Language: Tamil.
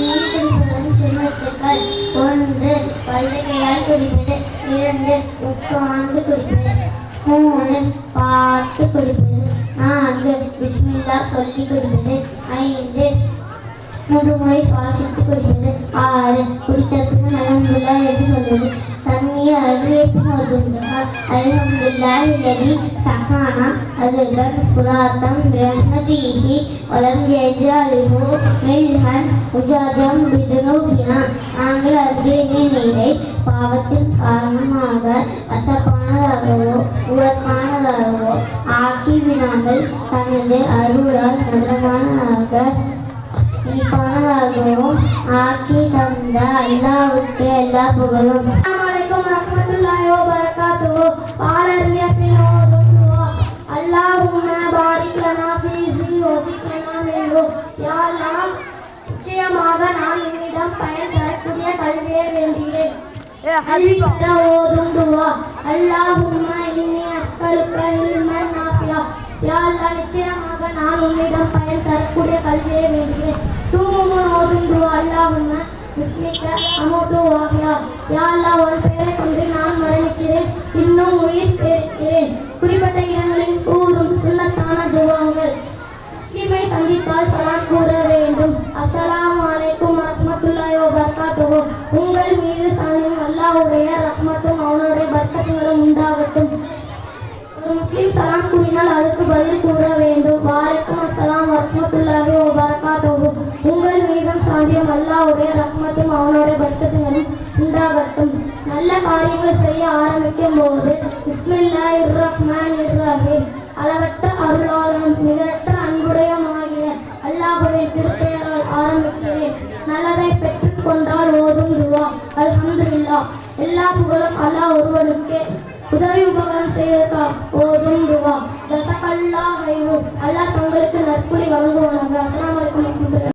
நீர் குடிப்பதும் சுண்ணத்துக்கள் ஒன்று வலது கையால் குடிப்பது இரண்டு உட்கார்ந்து குடிப்பது மூணு பார்த்து குடிப்பது நான்கு பிஸ்மில்லா சொல்லி குடிப்பது ஐந்து மூன்று முறை சுவாசித்து குடிப்பது ஆறு குடித்த பின் அலமதுல்லா என்று சொல்வது. தண்ணீர் அருள் பின் ஒதுங்கால் அல்ஹம்துல்லா இல்லதி சகானா அதுடன் புராத்தம் பிரஹ்மதீஹி வலம் யஜாலிஹு மில்ஹன் உஜாஜம் பிதுனூபினா நாங்கள் அருகிய நீரை பாவத்தின் காரணமாக கசப்பானதாகவோ உவர்ப்பானதாகவோ ஆக்கி விடாமல் தனது அருளால் மதுரமானதாக இனிப்பானதாகவும் ஆக்கி தந்த அல்லாவுக்கு எல்லா புகழும் அஸ்ஸலாமு லனா மின்ஹு யா அல்லாஹ் நிச்சயமாக நான் உன்னிடம் பயன் தரக்கூடிய கல்வியை வேண்டுகிறேன். ஓதும் துவா. அல்லாஹும்ம இன்னி அஸ்கலுக்க இல்மன் நாஃபியா. யா அல்லாஹ் நிச்சயமாக நான் உன்னிடம் பயன் தரக்கூடிய கல்வியை வேண்டுகிறேன். தூமுமுன் ஓதும் துவா. அல்லாஹும்ம பிஸ்மிக்க அமுது வாகியா யா அல்லாஹ் உன் பெயரை கொண்டு நான் மரணிக்கிறேன். இன்னும் உயிர் பெறுகிறேன் குறிப்பிட்ட முஸ்லிமை சலாம் கூற வேண்டும். அஸ்ஸலாமு வலைக்கும் வரஹ்மத்துல்லாஹி வபரகாத்துஹு. உங்கள் மீது சாந்தியும் அல்லாஹ்வுடைய ரஹ்மத்தும் அவனுடைய பர்க்கத்துகளும் உண்டாகட்டும். ஒரு முஸ்லீம் சலாம் கூறினால் அதுக்கு பதில் கூற வேண்டும். வாலைக்கும் அஸ்ஸலாம் வரஹ்மத்துல்லாஹி வபரகாத்துஹு. உங்கள் மீதும் சாந்தியும் அல்லாஹ்வுடைய ரஹ்மத்தும் அவனுடைய பர்க்கத்துகளும் உண்டாகட்டும். நல்ல காரியங்களை செய்ய ஆரம்பிக்கும் போது இஸ்மில்லா இர் ரஹ்மான் இர் ரஹீம். அளவற்ற அருளாளனும் நிகரற்ற கொண்டால் ஓதும் துவா. அல்ஹம்துல்லா எல்லா புகழும் அல்லாஹ் ஒருவனுக்கு. உதவி உபகரம் செய்ததா ஓதும் துவா. தசகல்லா